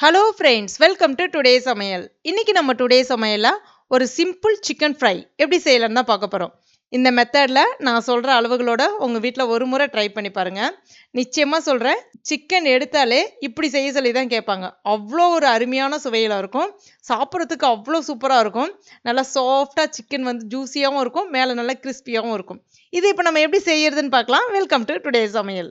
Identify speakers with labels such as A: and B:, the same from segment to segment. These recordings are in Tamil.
A: Hello friends welcome to today சமையல் இன்றைக்கி நம்ம டுடே சமையலில் ஒரு சிம்பிள் சிக்கன் ஃப்ரை எப்படி செய்யலாம்னு தான் பார்க்க போகிறோம் இந்த மெத்தடில் நான் சொல்கிற அளவுகளோட உங்கள் வீட்டில் ஒரு முறை ட்ரை பண்ணி பாருங்கள் நிச்சயமாக சொல்கிறேன் சிக்கன் எடுத்தாலே இப்படி செய்ய சொல்லி தான் கேட்பாங்க. அவ்வளோ ஒரு அருமையான சுவையில் இருக்கும். சாப்பிட்றதுக்கு அவ்வளோ சூப்பராக இருக்கும். நல்லா சாஃப்டாக சிக்கன் வந்து ஜூஸியாகவும் இருக்கும். மேலே நல்லா கிறிஸ்பியாகவும் இருக்கும். இது இப்போ நம்ம எப்படி செய்யறதுன்னு பார்க்கலாம். வெல்கம் டு டுடே சமையல்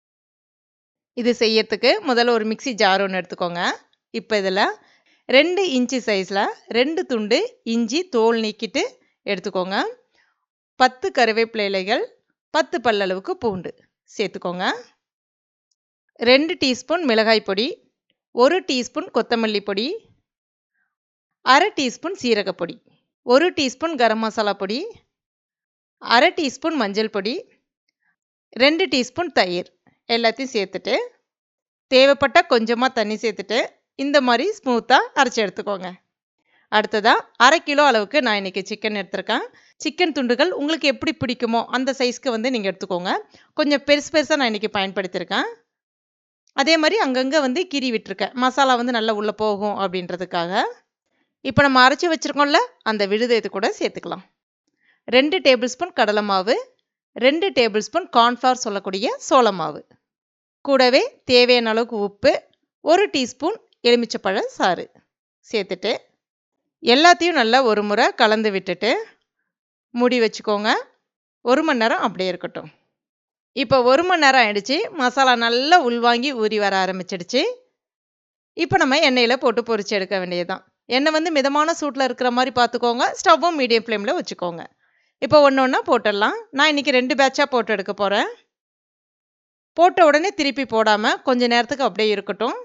A: இது செய்யறதுக்கு முதல்ல ஒரு மிக்சி ஜார் ஒன்று எடுத்துக்கோங்க. இப்போ இதில் ரெண்டு இன்ச்சு சைஸில் ரெண்டு துண்டு இஞ்சி தோல் நீக்கிட்டு எடுத்துக்கோங்க. பத்து கருவேப்பிலை இலைகள் பத்து பல்லளவுக்கு பூண்டு சேர்த்துக்கோங்க. ரெண்டு டீஸ்பூன் மிளகாய் பொடி ஒரு டீஸ்பூன் கொத்தமல்லி பொடி அரை டீஸ்பூன் சீரகப்பொடி ஒரு டீஸ்பூன் கரம் மசாலா பொடி அரை டீஸ்பூன் மஞ்சள் பொடி ரெண்டு டீஸ்பூன் தயிர். எல்லாத்தையும் சேர்த்துட்டு தேவைப்பட்ட கொஞ்சமாக தண்ணி சேர்த்துட்டு இந்த மாதிரி ஸ்மூத்தாக அரைச்சி எடுத்துக்கோங்க. அடுத்ததாக அரை கிலோ அளவுக்கு நான் இன்றைக்கி சிக்கன் எடுத்திருக்கேன். சிக்கன் துண்டுகள் உங்களுக்கு எப்படி பிடிக்குமோ அந்த சைஸ்க்கு வந்து நீங்கள் எடுத்துக்கோங்க. கொஞ்சம் பெருசு பெருசாக நான் இன்றைக்கி பயன்படுத்தியிருக்கேன் அதே மாதிரி அங்கங்கே வந்து கீறி விட்டுருக்கேன். மசாலா வந்து நல்லா உள்ளே போகும் அப்படின்றதுக்காக. இப்போ நம்ம அரைச்சி வச்சுருக்கோம்ல அந்த விழுதை இது கூட சேர்த்துக்கலாம். ரெண்டு டேபிள் ஸ்பூன் கடலை மாவு ரெண்டு டேபிள் ஸ்பூன் கார்ன்ஃப்ளவர் சொல்லக்கூடிய சோள மாவு கூடவே தேவையான அளவுக்கு உப்பு ஒரு டீஸ்பூன் எலுமிச்சப்பழ சாறு சேர்த்துட்டு எல்லாத்தையும் நல்லா ஒரு முறை கலந்து விட்டுட்டு மூடி வச்சுக்கோங்க. ஒரு மணி நேரம் அப்படியே இருக்கட்டும். இப்போ ஒரு மணி நேரம் ஆயிடுச்சு. மசாலா நல்லா உள்வாங்கி ஊறி வர ஆரம்பிச்சிடுச்சு. இப்போ நம்ம எண்ணெயில் போட்டு பொரிச்சு எடுக்க வேண்டியதுதான். எண்ணெய் வந்து மிதமான சூட்டில் இருக்கிற மாதிரி பார்த்துக்கோங்க. ஸ்டவ்வும் மீடியம் ஃப்ளேமில் வச்சுக்கோங்க. இப்போ ஒன்று ஒன்றா போட்டுடலாம். நான் இன்றைக்கி ரெண்டு பேட்சாக போட்டு எடுக்க போகிறேன் போட்ட உடனே திருப்பி போடாமல் கொஞ்சம் நேரத்துக்கு அப்படியே இருக்கட்டும்.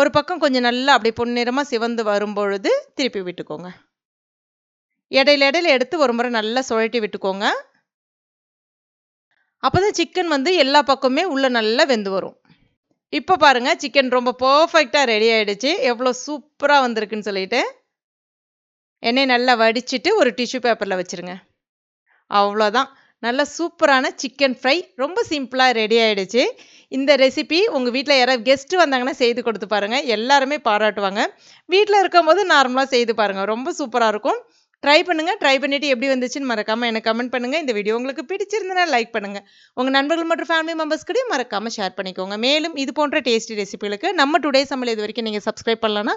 A: ஒரு பக்கம் கொஞ்சம் நல்லா அப்படியே பொன்னிறமாக சிவந்து வரும்பொழுது திருப்பி விட்டுக்கோங்க. இடையில இடையில எடுத்து ஒரு முறை நல்லா சுழட்டி விட்டுக்கோங்க. அப்போ தான் சிக்கன் வந்து எல்லா பக்கமே உள்ளே நல்லா வெந்து வரும். இப்போ பாருங்கள் சிக்கன் ரொம்ப பர்ஃபெக்டாக ரெடி ஆகிடுச்சு எவ்வளோ சூப்பராக வந்திருக்குன்னு சொல்லிட்டு. எண்ணெய் நல்லா வடிச்சிட்டு ஒரு டிஷ்யூ பேப்பரில் வச்சுருங்க. அவ்வளோதான். நல்ல சூப்பரான சிக்கன் ஃப்ரை ரொம்ப சிம்பிளாக ரெடி ஆகிடுச்சு இந்த ரெசிபி உங்கள் வீட்டில் யாராவது கெஸ்ட்டு வந்தாங்கன்னா செய்து கொடுத்து பாருங்கள் எல்லாருமே பாராட்டுவாங்க. வீட்டில் இருக்கும்போது நார்மலாக செய்து பாருங்கள் ரொம்ப சூப்பராக இருக்கும். ட்ரை பண்ணுங்கள் ட்ரை பண்ணிவிட்டு எப்படி வந்துச்சுன்னு மறக்காமல் எனக்கு கமெண்ட் பண்ணுங்கள் இந்த வீடியோ உங்களுக்கு பிடிச்சிருந்தனா லைக் பண்ணுங்கள் உங்கள் நண்பர்கள் மற்றும் ஃபேமிலி மெம்பர்ஸ் கூட மறக்காமல் ஷேர் பண்ணிக்கோங்க. மேலும் இது போன்ற டேஸ்டி ரெசிபிகளுக்கு நம்ம டுடே சமையல் இது வரைக்கும் நீங்கள் சப்ஸ்கிரைப் பண்ணலன்னா